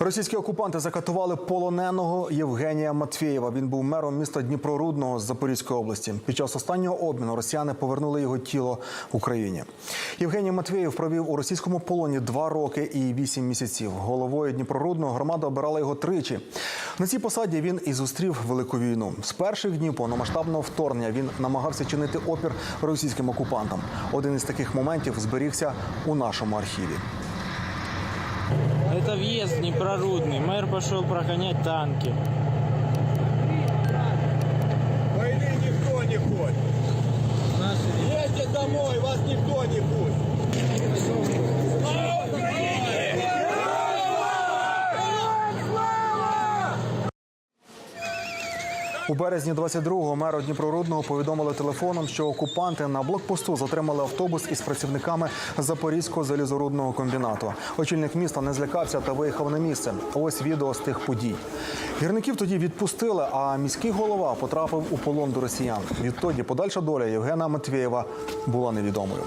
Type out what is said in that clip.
Російські окупанти закатували полоненого Євгенія Матвєєва. Він був мером міста Дніпрорудного з Запорізької області. Під час останнього обміну росіяни повернули його тіло Україні. Євгеній Матвєєв провів у російському полоні два роки і вісім місяців. Головою Дніпрорудного громада обирала його тричі. На цій посаді він і зустрів велику війну. З перших днів повномасштабного вторгнення він намагався чинити опір російським окупантам. Один із таких моментів зберігся у нашому архіві. Это въезд непрорудный. Мэр пошел прогонять танки. Войны никто не хочет. Едьте домой, вас никто не пустит. У березні 22-го меру Дніпрорудного повідомили телефоном, що окупанти на блокпосту затримали автобус із працівниками Запорізького залізорудного комбінату. Очільник міста не злякався та виїхав на місце. Ось відео з тих подій. Гірників тоді відпустили, а міський голова потрапив у полон до росіян. Відтоді подальша доля Євгена Матвєєва була невідомою.